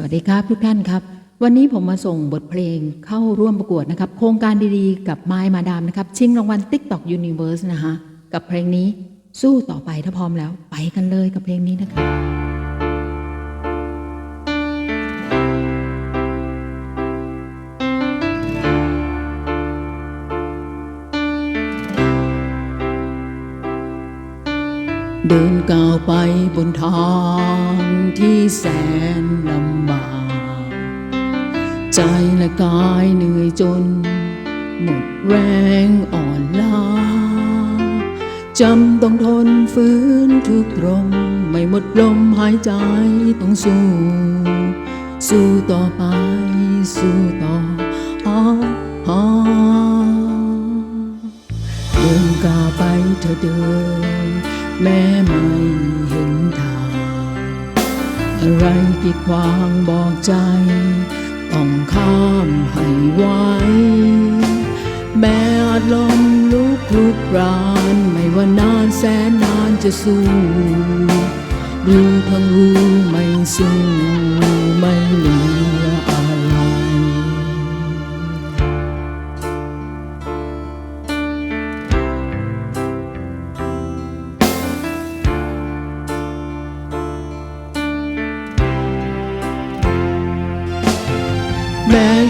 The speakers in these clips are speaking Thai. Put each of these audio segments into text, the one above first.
สวัสดีครับทุกท่านครับ วันนี้ผมมาส่งบทเพลงเข้าร่วมประกวดนะครับ โครงการดีๆ กับไม้มาดามนะครับ ชิงรางวัล TikTok Universe นะคะ กับเพลงนี้สู้ต่อไปถ้าพร้อมแล้ว ไปกันเลยกับเพลงนี้นะครับ เดินก้าวไปบนทางที่แสนลำบาก ใจและกายเหนื่อยจน หมดแรงอ่อนล้าจำต้องทนฝืนทุกตรมไม่หมดลมหายใจต้องสู้ สู้ต่อไป สู้ต่ออ่าอ่าเดินก้าวไปเธอเดิน แม้ไม่เห็นทาง อะไรกีดขวางบอกใจ ต้องข้ามให้ไวแม้อาจลมลุกลุกราน ไม่ว่านานแสนนานจะสู้รู้ทั้งรู้ไม่สู้ไม่หลื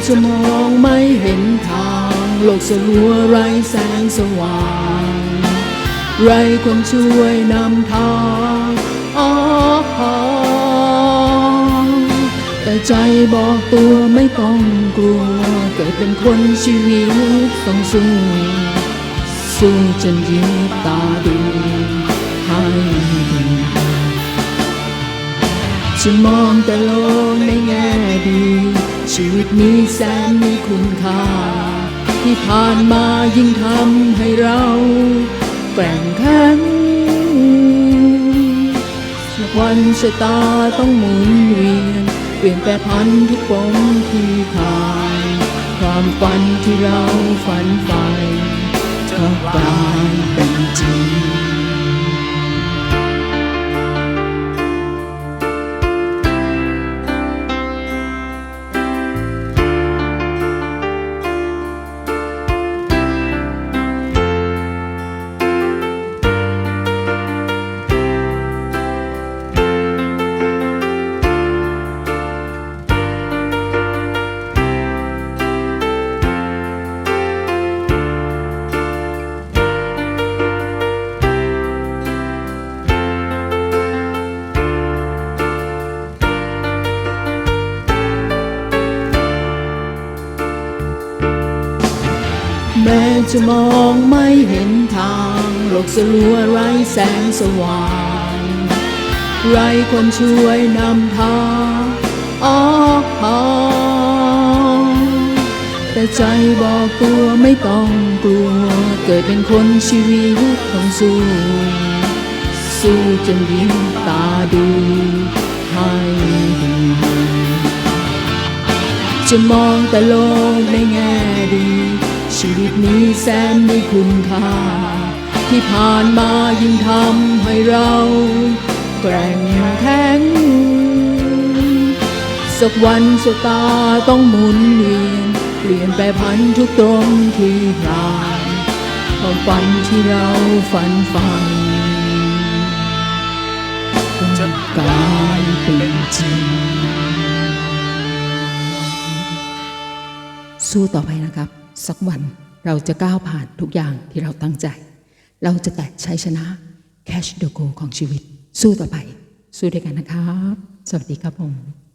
จะมองไม่เห็นทาง โลกสลัวไร้แสงสว่าง ไรคนช่วยนำทางอ้อแต่ใจบอกตัวไม่ต้องกลัว เกิดเป็นคนชีวิตต้องสู้สู้จนยิบตาดูให้ดีฉันมองแต่โลกใน ชีวิตนี้แสนมีคุณค่า ที่ผ่านมายิ่งทำให้เราแกร่งแข็งสักวันชะตาต้องหมุนเวียน เปลี่ยนแปรพันทุกปมที่ผ่านความฝันที่เราฝันใฝ่ก็กลาย แม้จะมองไม่เห็นทางโลกสลัวไร้แสงสว่าง ไร้คนช่วยนำทางอ้อแต่ใจบอกตัวไม่ต้องกลัว เกิดเป็นคนชีวิตต้องสู้ สู้จนยิ้มตาดูให้ดีจะมองแต่โลกในแง่ดี ชีวิตนี้แสนมีคุณค่า ที่ผ่านมายิ่งทำให้เราแกร่งแข็งสักวันชะตาต้องหมุนเวียน เปลี่ยนแปรพันทุกตรงที่ผ่านความฝันที่เราฝันฝ่ต้องกลายเป็นจริง สู้ต่อไปนะครับ สักวันเราจะก้าวผ่านทุกอย่างที่เราตั้งใจ เราจะแตะชัยชนะ cash the g o ของชีวิต สู้ต่อไป สู้ด้วยกันนะครับ สวัสดีครับผม